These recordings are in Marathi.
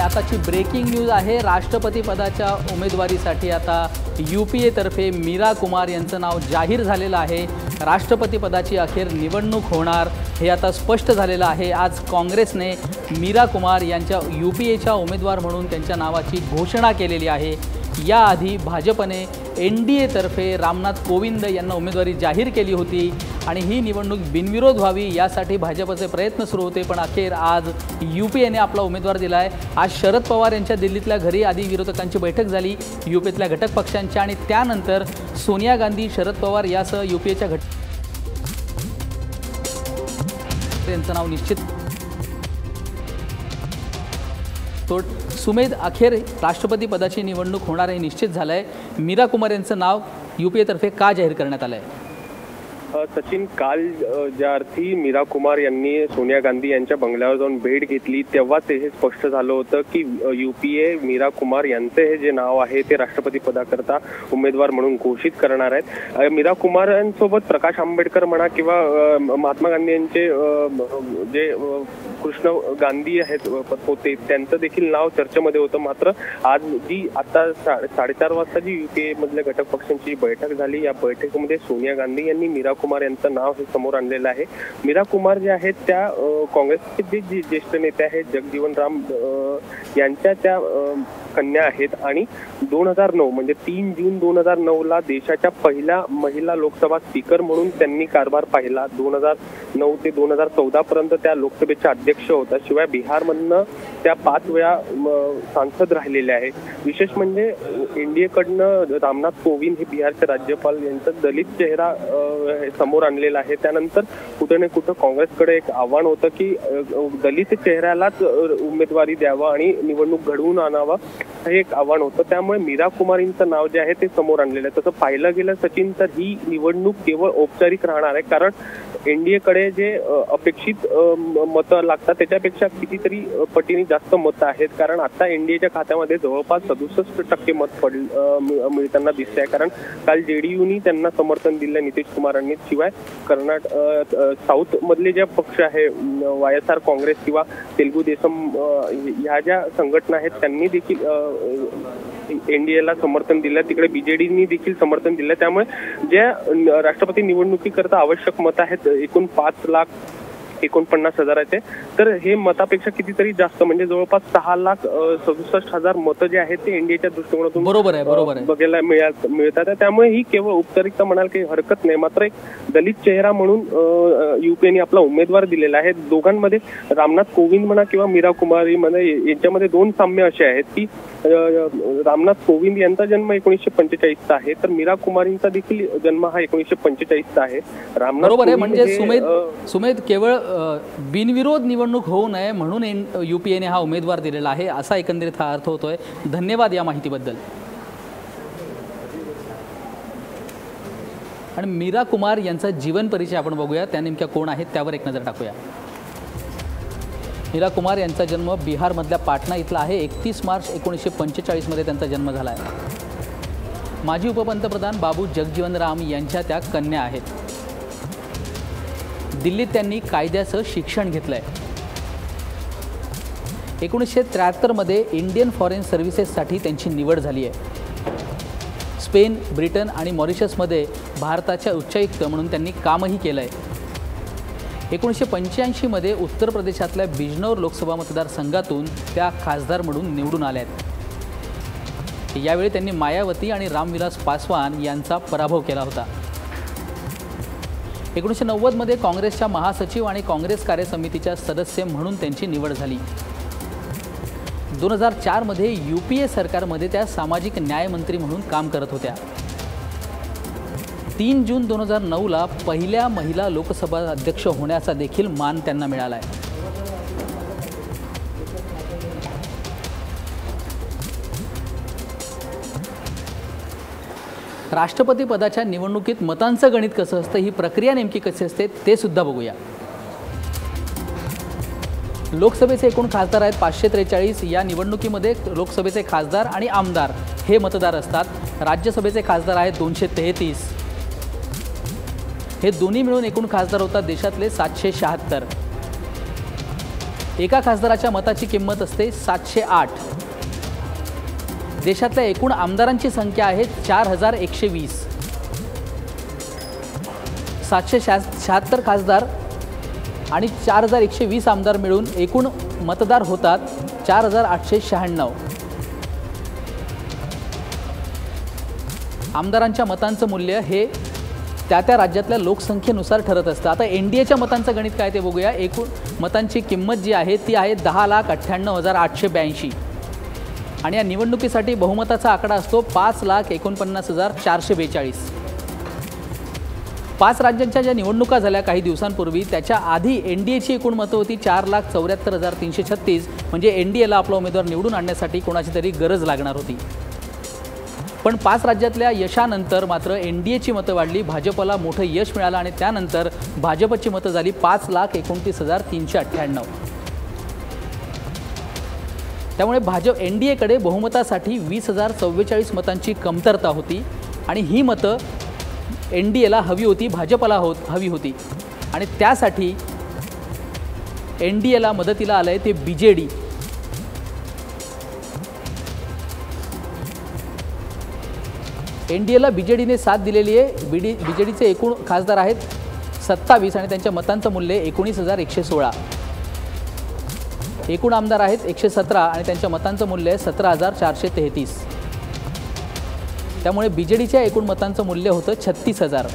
आणि आताची ब्रेकिंग न्यूज आहे राष्ट्रपती पदाच्या उमेदवारीसाठी आता यू पी एतर्फे मीरा कुमार यांचं नाव जाहीर झालेलं आहे. राष्ट्रपती पदाची अखेर निवडणूक होणार हे आता स्पष्ट झालेलं आहे. आज काँग्रेसने मीरा कुमार यांच्या यू पी एच्या उमेदवार म्हणून त्यांच्या नावाची घोषणा केलेली आहे. याआधी भाजपने एन डी एतर्फे रामनाथ कोविंद यांना उमेदवारी जाहीर केली होती आणि ही निवडणूक बिनविरोध व्हावी यासाठी भाजपचे प्रयत्न सुरू होते पण अखेर आज यू पी एने आपला उमेदवार दिला आहे आज शरद पवार यांच्या दिल्लीतल्या घरी आधी विरोधकांची बैठक झाली यू पीतल्या घटक पक्षांच्या आणि त्यानंतर सोनिया गांधी शरद पवार यासह यू पी एच्या घट यांचं नाव निश्चित तो सुमेध अखेर राष्ट्रपती पदाची निवडणूक होणार हे निश्चित झालं आहे मीरा कुमार यांचं नाव यू पी एतर्फे का जाहीर करण्यात आलं आहे सचिन काल ज्या अर्थी मीरा कुमार यांनी सोनिया गांधी यांच्या बंगल्यावर जाऊन भेट घेतली तेव्हा ते हे स्पष्ट झालं होतं की युपीए मीरा कुमार यांचे हे जे नाव आहे ते राष्ट्रपती पदाकरता उमेदवार म्हणून घोषित करणार आहेत. मीरा कुमार यांसोबत प्रकाश आंबेडकर म्हणा किंवा महात्मा गांधी यांचे जे कृष्ण गांधी आहेत होते त्यांचं देखील नाव चर्चेमध्ये होतं. मात्र आज जी आता सा- साडेचार वाजता जी युपीए मधल्या घटक पक्षांची बैठक झाली या बैठकीमध्ये सोनिया गांधी यांनी मीरा कुमार यांचं नाव हे समोर आणलेलं आहे. मीरा कुमार जे आहेत त्या काँग्रेसचे जे ज्येष्ठ नेते आहेत जगजीवन राम यांच्या त्या कन्या आहेत आणि दोन हजार नऊ म्हणजे तीन जून दोन हजार नऊ ला देशाच्या पहिल्या महिला लोकसभा स्पीकर म्हणून त्यांनी कारभार पाहिला. दोन हजार नऊ ते दोन हजार चौदा पर्यंत त्या लोकसभेच्या अध्यक्ष होत्या शिवाय बिहारमधनं त्या पाच वेळा सांसद राहिलेल्या आहे विशेष म्हणजे एनडीएकडनं रामनाथ कोविंद हे बिहारचे राज्यपाल यांचा दलित चेहरा समोर आणलेला आहे. त्यानंतर कुठे ना कुठं काँग्रेसकडे एक आव्हान होतं की दलित चेहऱ्यालाच उमेदवारी द्यावा आणि निवडणूक घडवून आणावा हे एक आव्हान होतं. त्यामुळे मीरा कुमारींचं नाव जे आहे ते समोर आणलेलं आहे. तसं पाहिलं गेलं सचिन तर ही निवडणूक केवळ औपचारिक राहणार आहे. कारण एनडीएकडे जे अपेक्षित मतं लागतात त्याच्यापेक्षा कितीतरी पटीने जास्त मतं आहेत. कारण आता एनडीएच्या खात्यामध्ये जवळपास सदुसष्ट टक्के मत पड मिळताना दिसते आहे कारण काल जेडीयूनी त्यांना समर्थन दिलं नितीश कुमारांनी शिवाय कर्नाट साऊथ मधले जे पक्ष आहे वाय एस आर काँग्रेस किंवा तेलुगू देसम ह्या ज्या संघटना आहेत त्यांनी देखील एनडीएला समर्थन दिलं तिकडे बीजेडीनी देखील समर्थन दिलं. त्यामुळे ज्या राष्ट्रपती निवडणुकीकरता आवश्यक मत आहेत एकूण पाच लाख एकोणपन्नास हजाराचे तर हे मतापेक्षा कितीतरी जास्त म्हणजे जवळपास सहा लाख सदुसष्ट हजार मतं जे आहेत ते एनडीएच्या दृष्टिकोनातून बरोबर आहे बरोबर आहे. बघायला मिळा- मिळतात. त्यामुळे ही केवळ औपचारिकता म्हणाल काही हरकत नाही मात्र एक दलित चेहरा म्हणून युपीएने आपला उमेदवार दिलेला आहे. दोघांमध्ये रामनाथ कोविंद म्हणा किंवा मीरा कुमारी म्हणा यांच्यामध्ये दोन साम्य असे आहेत की रामनाथ कोविंद यांचा जन्म एकोणीसशे पंचेचाळीसचा आहे. तर मीरा कुमारींचा देखील जन्म हा एकोणीसशे पंचेचाळीसचा आहे. रामनाथ बरोबर आहे. म्हणजे सुमेध सुमेध केवळ बिनविरोध निवडणूक होऊ नये म्हणून एन यू पी एने हा उमेदवार दिलेला आहे असा एकंदरीत हा अर्थ होतोय. धन्यवाद या माहितीबद्दल. आणि मीरा कुमार यांचा जीवन परिचय आपण बघूया. त्या नेमक्या कोण आहेत त्यावर एक नजर टाकूया. मीरा कुमार यांचा जन्म बिहारमधल्या पाटणा इथला आहे. एकतीस मार्च एकोणीसशे पंचेचाळीसमध्ये त्यांचा जन्म झाला आहे. माजी उपपंतप्रधान बाबू जगजीवन राम यांच्या त्या कन्या आहेत. दिल्लीत त्यांनी कायद्याचं शिक्षण घेतलं आहे एकोणीसशे त्र्याहत्तरमध्ये इंडियन फॉरेन सर्व्हिसेससाठी त्यांची निवड झाली आहे. स्पेन ब्रिटन आणि मॉरिशसमध्ये भारताच्या उच्चायुक्त म्हणून त्यांनी कामही केलं आहे एकोणीसशे पंच्याऐंशीमध्ये उत्तर प्रदेशातल्या बिजनौर लोकसभा मतदारसंघातून त्या खासदार म्हणून निवडून आल्या आहेत. यावेळी त्यांनी मायावती आणि रामविलास पासवान यांचा पराभव केला होता. एकोणीसशे नव्वदमध्ये काँग्रेसच्या महासचिव आणि काँग्रेस कार्यसमितीच्या सदस्य म्हणून त्यांची निवड झाली. दोन हजार चारमध्ये यू पी ए सरकारमध्ये त्या सामाजिक न्यायमंत्री म्हणून काम करत होत्या. तीन जून दोन हजार नऊला पहिल्या महिला लोकसभा अध्यक्ष होण्याचा देखील मान त्यांना मिळाला आहे राष्ट्रपती पदाच्या निवडणुकीत मतांचं गणित कसं असतं ही प्रक्रिया नेमकी कशी असते ते सुद्धा बघूया. लोकसभेचे एकूण खासदार आहेत पाचशे त्रेचाळीस. या निवडणुकीमध्ये लोकसभेचे खासदार आणि आमदार हे मतदार असतात. राज्यसभेचे खासदार आहेत दोनशे तेहतीस. हे दोन्ही मिळून एकूण खासदार होतात देशातले सातशे शहात्तर. एका खासदाराच्या मताची किंमत असते सातशे आठ. देशातल्या एकूण आमदारांची संख्या आहे चार हजार एकशे वीस. सातशे शहा शहात्तर खासदार आणि चार हजार एकशे वीस आमदार मिळून एकूण मतदार होतात चार हजार आठशे शहाण्णव. आमदारांच्या मतांचं मूल्य हे त्या त्या राज्यातल्या लोकसंख्येनुसार ठरत असतं. आता एन डी एच्या मतांचं गणित काय ते बघूया. एकूण मतांची किंमत जी आहे ती आहे दहा लाख अठ्ठ्याण्णव हजार आठशे ब्याऐंशी. आणि या निवडणुकीसाठी बहुमताचा आकडा असतो पाच लाख एकोणपन्नास हजार चारशे बेचाळीस. पाच राज्यांच्या ज्या निवडणुका झाल्या काही दिवसांपूर्वी त्याच्या आधी एन डी एची एकूण मतं होती चार लाख चौऱ्याहत्तर हजार तीनशे छत्तीस. म्हणजे एन डी एला आपला उमेदवार निवडून आणण्यासाठी कोणाची तरी गरज लागणार होती. पण पाच राज्यातल्या यशानंतर मात्र एन डी एची मतं वाढली भाजपला मोठं यश मिळालं आणि त्यानंतर भाजपची मतं झाली पाच लाख एकोणतीस हजार तीनशे अठ्ठ्याण्णव. त्यामुळे भाजप एन डी एकडे बहुमतासाठी वीस हजार चव्वेचाळीस मतांची कमतरता होती आणि ही मतं एन डी एला हवी होती भाजपला होत हवी होती. आणि त्यासाठी एन डी एला मदतीला आलं आहे ते बी जे डी. एन डी एला बी जे डीने साथ दिलेली आहे. बी डी बी जे डीचे एकूण खासदार आहेत सत्तावीस आणि त्यांच्या मतांचं मूल्य एकोणीस हजार एकशे सोळा. एकूण आमदार आहेत एकशे सतरा आणि त्यांच्या मतांचं मूल्य आहे सतरा हजार चारशे तेहतीस. त्यामुळे बी जे डीच्या एकूण मतांचं मूल्य होतं छत्तीस हजार.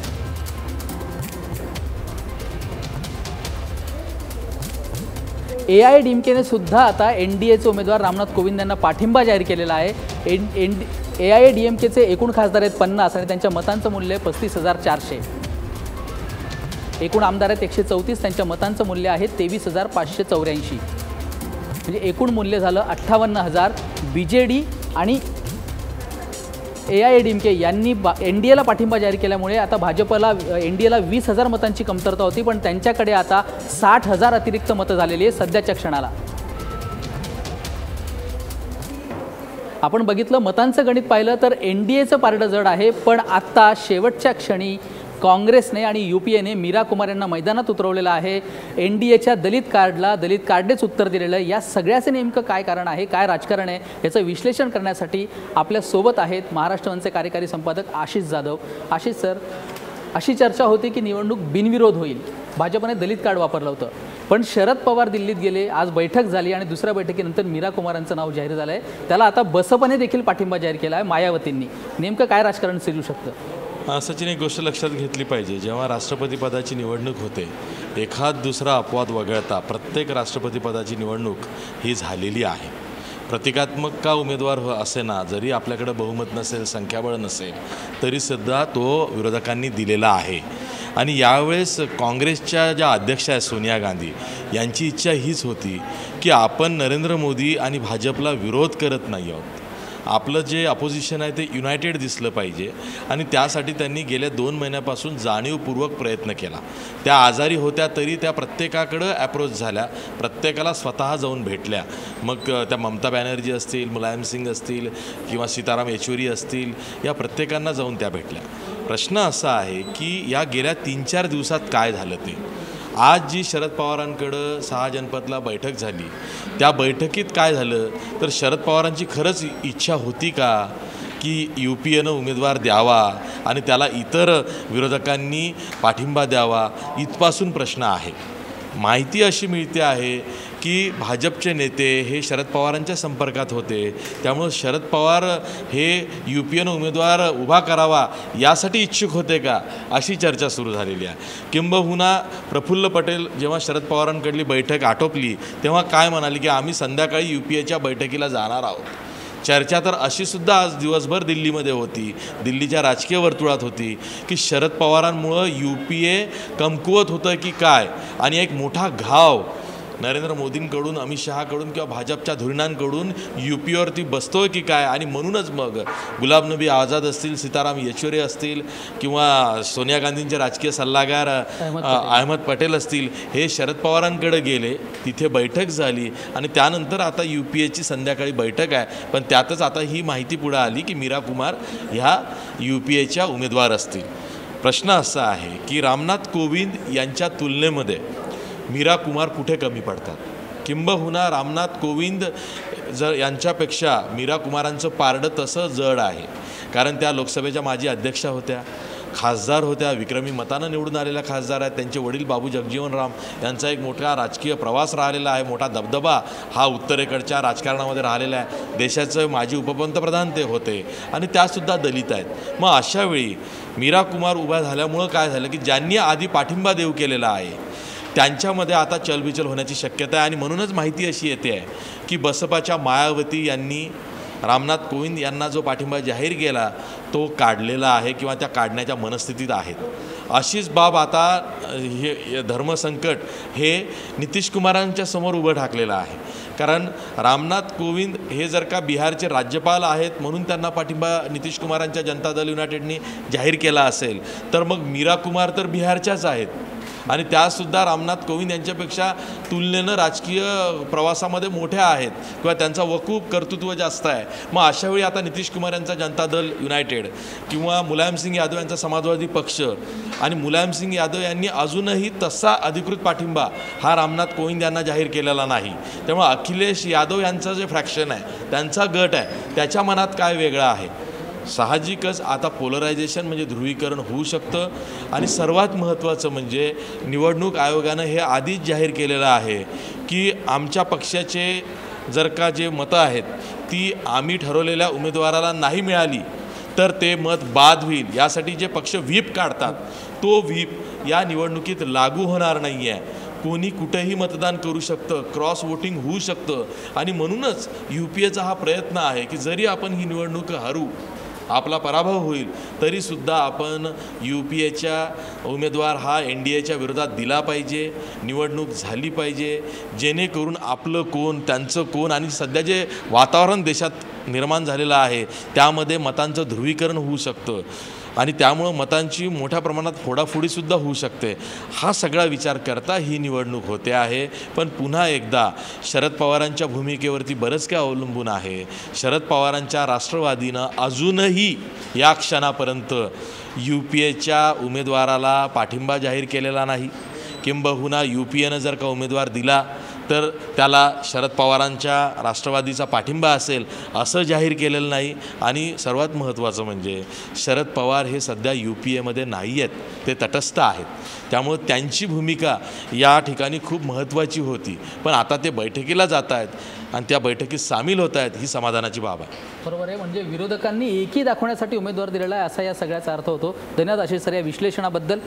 ए आय डी एम केने सुद्धा आता एन डी एचे उमेदवार रामनाथ कोविंद यांना पाठिंबा जाहीर केलेला आहे. N N D A I A D M केचे एकूण खासदार आहेत पन्नास आणि त्यांच्या मतांचं मूल्य पस्तीस हजार चारशे. एकूण आमदार आहेत एकशे चौतीस त्यांच्या मतांचं मूल्य आहे तेवीस हजार पाचशे चौऱ्याऐंशी. म्हणजे एकूण मूल्य झालं अठ्ठावन्न हजार बी जे डी आणि A I D M K यांनी बा एन डी एला पाठिंबा जाहीर केल्यामुळे आता भाजपला एन डी एला वीस हजार मतांची कमतरता होती पण त्यांच्याकडे आता साठ हजार अतिरिक्त मतं झालेली आहे सध्याच्या क्षणाला. आपण बघितलं मतांचं गणित पाहिलं तर एन डी एचं पारडं जड आहे पण आत्ता शेवटच्या क्षणी काँग्रेसने आणि यू पी एने मीरा कुमार यांना मैदानात उतरवलेलं आहे. एन डी एच्या दलित कार्डला दलित कार्डनेच उत्तर दिलेलं आहे. या सगळ्याचं नेमकं काय कारण आहे काय राजकारण आहे याचं विश्लेषण करण्यासाठी आपल्यासोबत आहेत महाराष्ट्रवनचे कार्यकारी संपादक आशिष जाधव. आशिष सर अशी चर्चा होती की निवडणूक बिनविरोध होईल. भाजपने दलित कार्ड वापरलं होतं. पण शरद पवार दिल्लीत गेले आज बैठक झाली आणि दुसऱ्या बैठकीनंतर मीरा कुमारांचं नाव जाहीर झालं आहे त्याला आता बसपने देखील पाठिंबा जाहीर केला आहे मायावतींनी. नेमकं काय राजकारण सिरू शकतं? सचिन एक गोष्ट लक्षात घेतली पाहिजे. जेव्हा राष्ट्रपतीपदाची निवडणूक होते एखाद दुसरा अपवाद वगळता प्रत्येक राष्ट्रपतीपदाची निवडणूक ही झालेली आहे. प्रतिकात्मक का उमेदवार हो असेना जरी आपल्याकडे बहुमत नसेल संख्याबळ नसेल तरीसुद्धा तो विरोधकांनी दिलेला आहे. आणि यावेळेस काँग्रेसच्या ज्या अध्यक्ष आहेत सोनिया गांधी यांची इच्छा हीच होती की आपण नरेंद्र मोदी आणि भाजपला विरोध करत नाही आहोत. आपलं जे अपोजिशन आहे ते युनायटेड दिसलं पाहिजे. आणि त्यासाठी त्यांनी गेल्या दोन महिन्यापासून जाणीवपूर्वक प्रयत्न केला. त्या आजारी होत्या तरी त्या प्रत्येकाकडं अप्रोच झाल्या. प्रत्येकाला स्वतः जाऊन भेटल्या. मग त्या ममता बॅनर्जी असतील मुलायम सिंग असतील किंवा सीताराम येचुरी असतील या प्रत्येकांना जाऊन त्या भेटल्या. प्रश्न असा आहे की या गेल्या तीन चार दिवसात काय झालं ते? आज जी शरद पवारांकडं सहा जनपदला बैठक झाली त्या बैठकीत काय झालं? तर शरद पवारांची खरंच इच्छा होती का की यू पी एनं उमेदवार द्यावा आणि त्याला इतर विरोधकांनी पाठिंबा द्यावा इथपासून प्रश्न आहे. माहिती अशी मिळते आहे की भाजपचे नेते हे शरद पवारांच्या संपर्कात होते. त्यामुळं शरद पवार हे यू पी एन उमेदवार उभा करावा यासाठी इच्छुक होते का अशी चर्चा सुरू झालेली आहे. किंबहुना प्रफुल्ल पटेल जेव्हा शरद पवारांकडली बैठक आटोपली तेव्हा काय म्हणाली की आम्ही संध्याकाळी यू पी एच्या बैठकीला जाणार आहोत. चर्चा तर अशीसुद्धा आज दिवसभर दिल्लीमध्ये होती दिल्लीच्या राजकीय वर्तुळात होती की शरद पवारांमुळं यू पी ए कमकुवत होतं की काय? आणि एक मोठा घाव नरेंद्र मोदींकडून अमित शहाकडून किंवा भाजपच्या धोरणांकडून यू पी वरती बसतोय की काय? आणि म्हणूनच मग गुलाब नबी आझाद असतील सीताराम येचुरे असतील किंवा सोनिया गांधींचे राजकीय सल्लागार अहमद पटेल. असतील हे शरद पवारांकडे गेले तिथे बैठक झाली आणि त्यानंतर आता यू पी एची संध्याकाळी बैठक आहे. पण त्यातच आता ही माहिती पुढे आली की मीरा कुमार ह्या यू पी एच्या उमेदवार असतील. प्रश्न असा आहे की रामनाथ कोविंद यांच्या तुलनेमध्ये मीरा कुमार कुठे कमी पडतात? किंबहुना रामनाथ कोविंद जर यांच्यापेक्षा मीरा कुमारांचं पारडं तसं जड आहे. कारण त्या लोकसभेच्या माजी अध्यक्षा होत्या खासदार होत्या विक्रमी मतानं निवडून आलेल्या खासदार आहेत त्यांचे वडील बाबू जगजीवन राम यांचा एक मोठा राजकीय प्रवास राहिलेला आहे मोठा दबदबा हा उत्तरेकडच्या राजकारणामध्ये राहिलेला आहे. देशाचं माजी उपपंतप्रधान ते होते आणि त्यासुद्धा दलित आहेत. मग अशावेळी मीरा कुमार उभ्या झाल्यामुळं काय झालं की ज्यांनी आधी पाठिंबा देऊ केलेला आहे त्यांच्यामध्ये आता चलबिचल होण्याची शक्यता आहे आणि म्हणूनच माहिती अशी येते आहे की बसपाच्या मायावती यांनी रामनाथ कोविंद यांना जो पाठिंबा जाहीर केला तो काढलेला आहे किंवा त्या काढण्याच्या मनस्थितीत आहेत. अशीच बाब आता हे हे धर्मसंकट हे नितीश कुमारांच्या समोर उभं ठाकलेलं आहे. कारण रामनाथ कोविंद हे जर का बिहारचे राज्यपाल आहेत म्हणून त्यांना पाठिंबा नितीश कुमारांच्या जनता दल युनायटेडनी जाहीर केला असेल तर मग मीरा कुमार तर बिहारच्याच आहेत. आणि त्यासुद्धा रामनाथ कोविंद यांच्यापेक्षा तुलनेनं राजकीय प्रवासामध्ये मोठ्या आहेत. किंवा त्यांचा वकूब कर्तृत्व जास्त आहे. मग अशावेळी आता नितीश कुमार यांचा जनता दल युनायटेड किंवा मुलायमसिंग यादव यांचा समाजवादी पक्ष आणि मुलायमसिंग यादव यांनी अजूनही तसा अधिकृत पाठिंबा हा रामनाथ कोविंद यांना जाहीर केलेला नाही. त्यामुळे अखिलेश यादव यांचं जे फ्रॅक्शन आहे त्यांचा गट आहे त्याच्या मनात काय वेगळं आहे? साहजिकच आता पोलरायझेशन म्हणजे ध्रुवीकरण होऊ शकतं. आणि सर्वात महत्त्वाचं म्हणजे निवडणूक आयोगानं हे आधीच जाहीर केलेलं आहे की आमच्या पक्षाचे जर का जे मतं आहेत ती आम्ही ठरवलेल्या उमेदवाराला नाही मिळाली तर ते मत बाद होईल. यासाठी जे पक्ष व्हीप काढतात तो व्हीप या निवडणुकीत लागू होणार नाही आहे कोणी कुठेही मतदान करू शकतं क्रॉस वोटिंग होऊ शकतं. आणि म्हणूनच यू पी एचा हा प्रयत्न आहे की जरी आपण ही निवडणूक हरू आपला पराभव होईल तरीसुद्धा आपण यू पी एच्या उमेदवार हा एन डी एच्या विरोधात दिला पाहिजे निवडणूक झाली पाहिजे जेणेकरून आपलं कोण त्यांचं कोण आणि सध्या जे वातावरण देशात निर्माण झालेलं आहे त्यामध्ये मतांचं ध्रुवीकरण होऊ शकतं. आणि त्यामुळं मतांची मोठ्या प्रमाणात फोडाफोडीसुद्धा होऊ शकते. हा सगळा विचार करता ही निवडणूक होते आहे. पण पुन्हा एकदा शरद पवारांच्या भूमिकेवरती बरंच काय अवलंबून आहे. शरद पवारांच्या राष्ट्रवादीनं अजूनही या क्षणापर्यंत यू पी एच्या उमेदवाराला पाठिंबा जाहीर केलेला नाही. किंबहुना यू पी एनं जर का उमेदवार दिला तर त्याला शरद पवारांच्या राष्ट्रवादीचा पाठिंबा असेल असं जाहीर केलेलं नाही. आणि सर्वात महत्त्वाचं म्हणजे शरद पवार हे सध्या यू पी एमध्ये नाही आहेत ते तटस्थ आहेत. त्यामुळं त्यांची भूमिका या ठिकाणी खूप महत्त्वाची होती. पण आता ते बैठकीला जात आहेत आणि त्या बैठकीत सामील होत आहेत ही समाधानाची बाब आहे. बरोबर आहे. म्हणजे विरोधकांनी एकी दाखवण्यासाठी उमेदवार दिलेला आहे असा या सगळ्याचा अर्थ होतो. धन्यवाद आशिष सर या विश्लेषणाबद्दल.